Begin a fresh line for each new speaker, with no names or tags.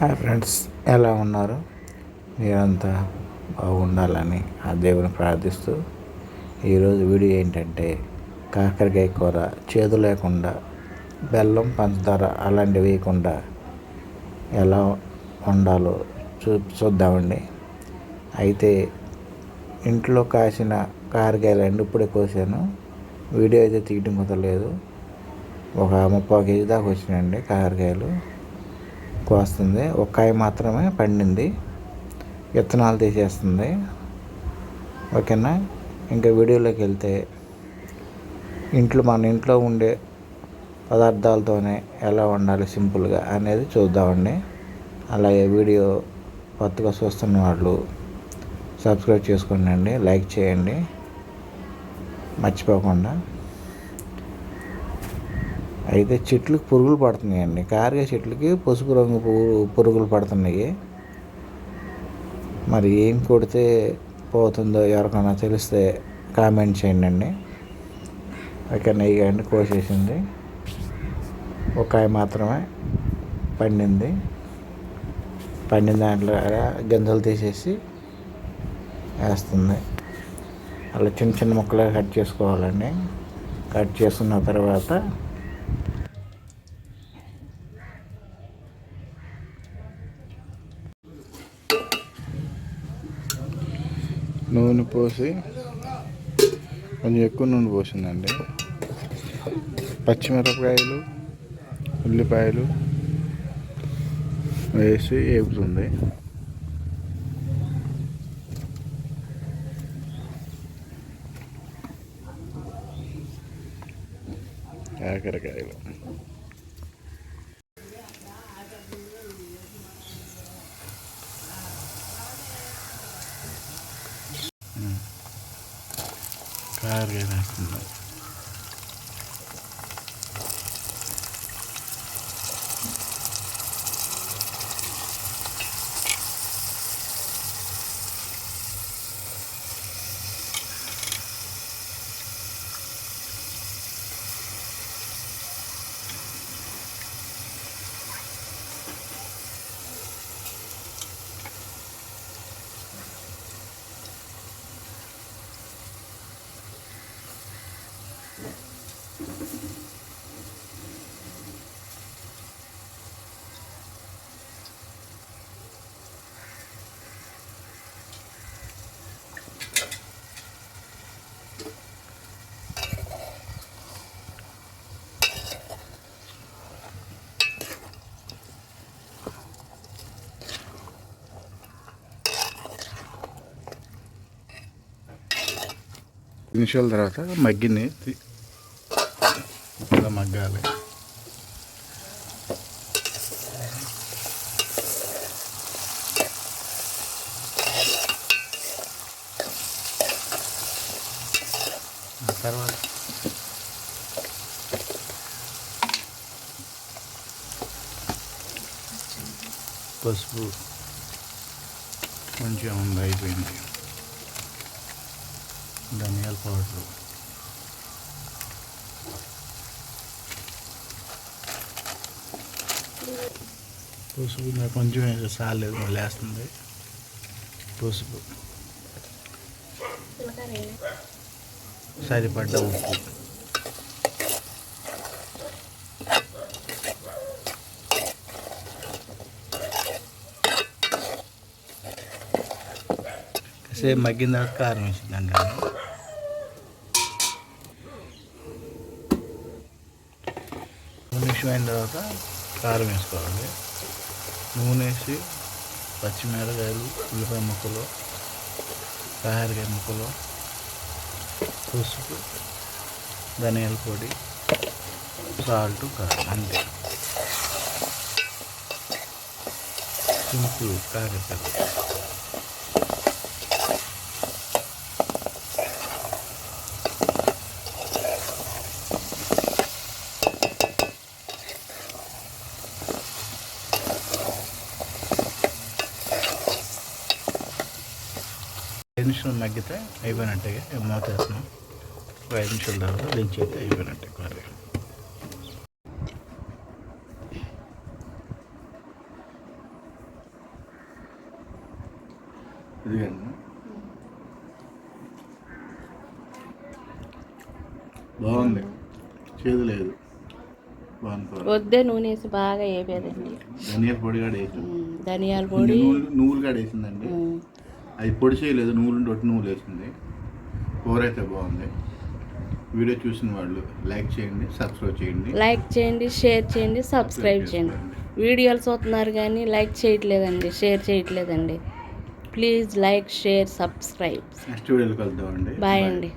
Hi friends ఎలా ఉన్నారు? మీరంతా బాగుండాలని ఆ దేవుని ప్రార్థిస్తూ ఈరోజు వీడియో ఏంటంటే కాకరకాయ కూర చేదు లేకుండా బెల్లం పంచదార అలాంటివి వేయకుండా ఎలా వండాలో చూ చూద్దామండి. అయితే ఇంట్లో కాసిన కాకరకాయలు ఇప్పుడే కోసాను. వీడియో అయితే తీయటం కుదరలేదు. ఒక ముప్పై కేజీ దాకా వచ్చినాయండి కాకరకాయలు ఎక్కువ ఒక కాయ మాత్రమే పండింది. విత్తనాలు తీసేస్తుంది. ఓకేనా? ఇంకా వీడియోలోకి వెళ్తే ఇంట్లో మన ఇంట్లో ఉండే పదార్థాలతోనే ఎలా వండాలి సింపుల్గా అనేది చూద్దామండి. అలాగే వీడియో కొత్తగా చూస్తున్న వాళ్ళు సబ్స్క్రైబ్ చేసుకోండి లైక్ చేయండి. మర్చిపోకుండా. అయితే చెట్లకు పురుగులు పడుతున్నాయండి. కారిగా చెట్లకి పసుపు రంగు పురుగులు పడుతున్నాయి. మరి ఏం కొడితే పోతుందో ఎవరికైనా తెలిస్తే కామెంట్ చేయండి అండి ఓకే నెయ్యి అండి కోసేసింది. ఒక మాత్రమే పండింది. పండిన దాంట్లో గింజలు తీసేసి వేస్తుంది. అలా చిన్న చిన్న ముక్కలుగా కట్ చేసుకోవాలండి. కట్ చేసుకున్న తర్వాత నూనె పోసి కొంచెం ఎక్కువ నూనె పోసిందండి. పచ్చిమిరపకాయలు ఉల్లిపాయలు వేసి వేపుతుంది కాకరకాయలు. కారుగా వేస్తుంది నిమిషాల తర్వాత మగ్గిని ఇలా మగ్గాలి తర్వాత? పసుపు కొంచెం ఉంది అయిపోయింది ధనియాల పౌడర్. పసుపు నాకు కొంచెం సాలేదు మళ్ళీ వేస్తుంది. పసుపు సరిపడ్డ ఉప్పు. సేపు మగ్గిన తర్వాత కారం వేసిందండి నిమిషం అయిన తర్వాత కారం వేసుకోవాలి. నూనె వేసి పచ్చిమిరకాయలు ఉల్లిపాయ ముక్కలు కాయరకాయ ముక్కలు పసుపు ధనియాల పొడి సాల్ట్ కారం అంతే. సింపుల్ కాకరకాయ. ఐదు నిమిషాలు మగ్గితే అయిపోయినట్టుగా మూత వేస్తున్నాం ఒక ఐదు నిమిషాల తర్వాత దించి అయితే అయిపోయినట్టే కూర బాగుంది. చేదు లేదు.
వద్దే నూనె వేసి బాగా వేపేదండి.
ధనియాల పొడి కూడా వేసి.
ధనియాల పొడి
నువ్వులు కూడా వేసిందండి. అది పొడి చేయలేదు నువ్వులు రొట్టి నువ్వులు వేసింది. కూర అయితే బాగుంది. వీడియో చూసిన వాళ్ళు లైక్ చేయండి సబ్స్క్రైబ్ చేయండి.
లైక్ చేయండి షేర్ చేయండి సబ్స్క్రైబ్ చేయండి. వీడియోలు చూస్తున్నారు కానీ లైక్ చేయట్లేదండి షేర్ చేయట్లేదండి. Please like share subscribe.
Next వీడియోకి వెళ్తామండి
బాయ్ అండి.